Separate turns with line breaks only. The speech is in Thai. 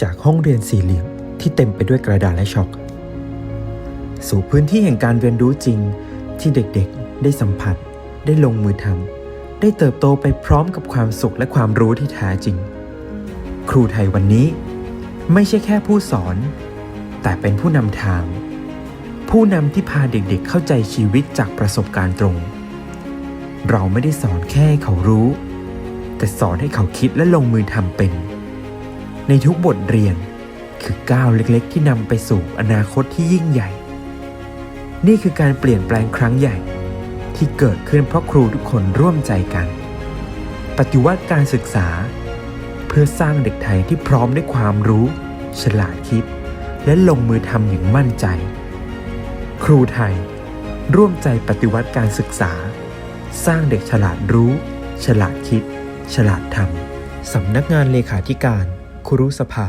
จากห้องเรียนสี่เหลี่ยมที่เต็มไปด้วยกระดาษและช็อก สู่พื้นที่แห่งการเรียนรู้จริงที่เด็กๆ ได้สัมผัส ได้ลงมือทำได้เติบโตไปพร้อมกับความสุขและความรู้ที่แท้จริง ครูไทยวันนี้ไม่ใช่แค่ผู้สอน แต่เป็นผู้นำทาง ผู้นำที่พาเด็กๆเข้าใจชีวิตจากประสบการณ์ตรง เราไม่ได้สอนแค่ให้เขารู้ แต่สอนให้เขาคิดและลงมือทำเป็น ในทุกบทเรียนคือก้าวเล็กๆ ที่นำไปสู่อนาคตที่ยิ่งใหญ่ นี่คือการเปลี่ยนแปลงครั้งใหญ่ ที่เกิดขึ้นเพราะครูทุกคนร่วมใจกัน ปฏิวัติการศึกษา เพื่อสร้างเด็กไทยที่พร้อมด้วยความรู้ ฉลาดคิด และลงมือทำอย่างมั่นใจ ครูไทย ร่วมใจปฏิวัติการศึกษา สร้างเด็กฉลาดรู้ ฉลาดคิด ฉลาดทำสำนักงานเลขาธิการ ครุสภา